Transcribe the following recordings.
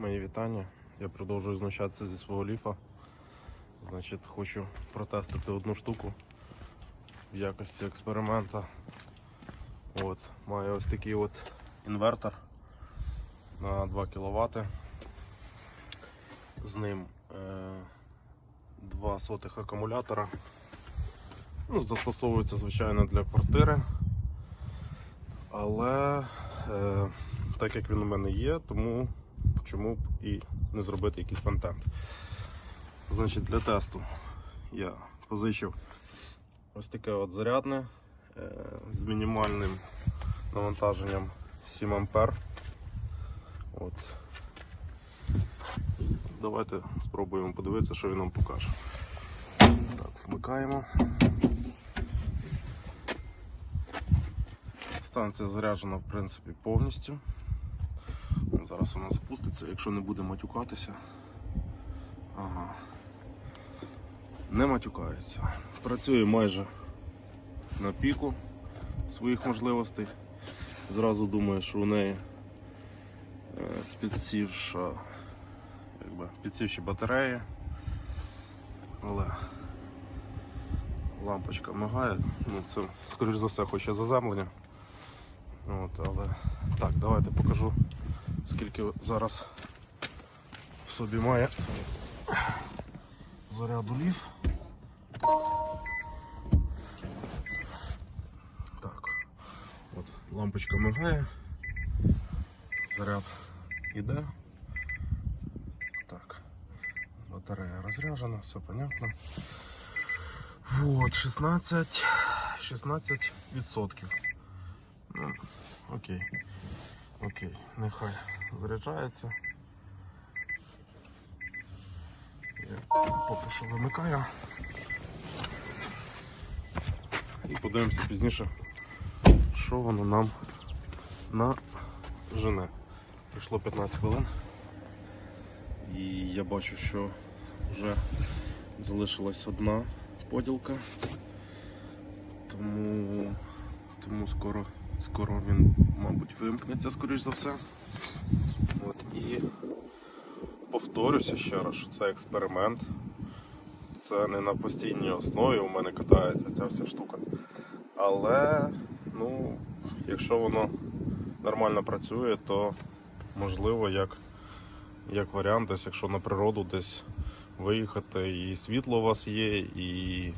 Мої вітання. Я продовжую знущатися зі свого ліфа. Значить, хочу протестити одну штуку в якості експеримента. От, маю ось такий от інвертор на 2 кВт. З ним е, два сотих акумулятора. Ну, застосовується, звичайно, для квартири. Але е, так як він у мене є, тому чому б і не зробити якийсь контент. Значить, для тесту я позичив ось таке от зарядне е, з мінімальним навантаженням 7 ампер. От. Давайте спробуємо подивитися, що він нам покаже. Так, вмикаємо. Станція заряджена в принципі повністю. Зараз вона спуститься, якщо не буде матюкатися. Ага. Не матюкається. Працює майже на піку своїх можливостей. Зразу думаю, що у неї е, підсівша, якби, підсівші батареї. Але лампочка мигає. Ну, це, скоріш за все, хоче заземлення. От, але так, давайте покажу, скільки зараз в собі має заряду ліф. Так, от лампочка мигає, заряд іде. Так, батарея розряджена, все понятно. Вот, 16, 16 відсотків. Ну, окей. Окей, нехай заряджається. Я поки що вимикаю. І подивимося пізніше, що воно нам на жене. Прийшло 15 хвилин. І я бачу, що вже залишилась одна поділка. Тому, скоро, скоро він, мабуть, вимкнеться, скоріш за все. От, і повторюся ще раз, що це експеримент. Це не на постійній основі у мене катається ця вся штука. Але, ну, якщо воно нормально працює, то можливо як, як варіант, десь, якщо на природу десь виїхати, і світло у вас є, і,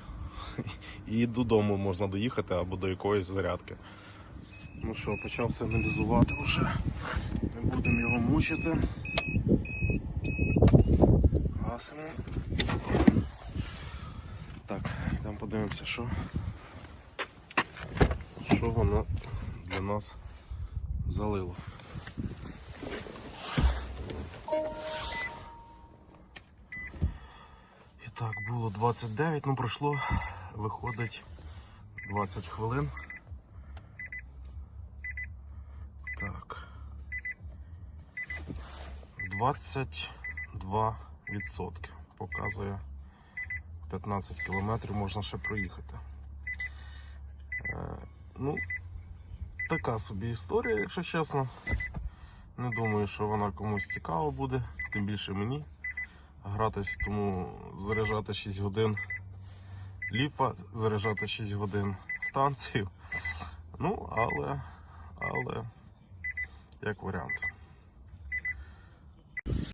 і додому можна доїхати або до якоїсь зарядки. Ну що, почав сигналізувати вже. Не будемо його мучити. Гасимо. Так, йдемо подивимося, що, що воно для нас залило. І так, було 29, ну пройшло, виходить 20 хвилин. Так. 22 відсотки. Показує 15 кілометрів можна ще проїхати. Е, ну, така собі історія, якщо чесно. Не думаю, що вона комусь цікава буде, тим більше мені гратись, тому заряджати 6 годин ліфа, заряджати 6 годин станцію. Ну, але, але, як варіант.